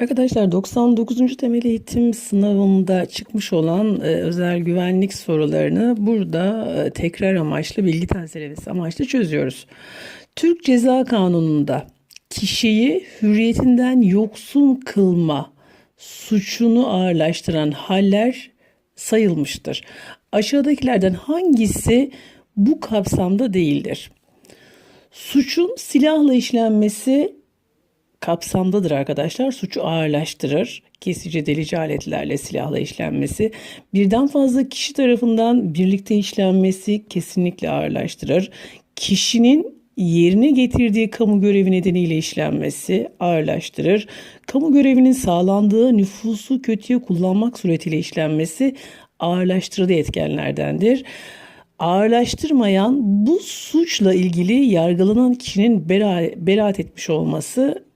Arkadaşlar 99. temel eğitim sınavında çıkmış olan e, özel güvenlik sorularını burada e, tekrar amaçlı bilgi tazelemesi amaçlı çözüyoruz. Türk Ceza Kanunu'nda kişiyi hürriyetinden yoksun kılma suçunu ağırlaştıran haller sayılmıştır. Aşağıdakilerden hangisi bu kapsamda değildir? Suçun silahla işlenmesi kapsamdadır arkadaşlar. Suçu ağırlaştırır. Kesici delici aletlerle silahla işlenmesi, birden fazla kişi tarafından birlikte işlenmesi kesinlikle ağırlaştırır. Kişinin yerine getirdiği kamu görevi nedeniyle işlenmesi ağırlaştırır. Kamu görevinin sağlandığı nüfusu kötüye kullanmak suretiyle işlenmesi ağırlaştırıcı etkenlerdendir ağırlaştırmayan bu suçla ilgili yargılanan kişinin bera, beraat etmiş olması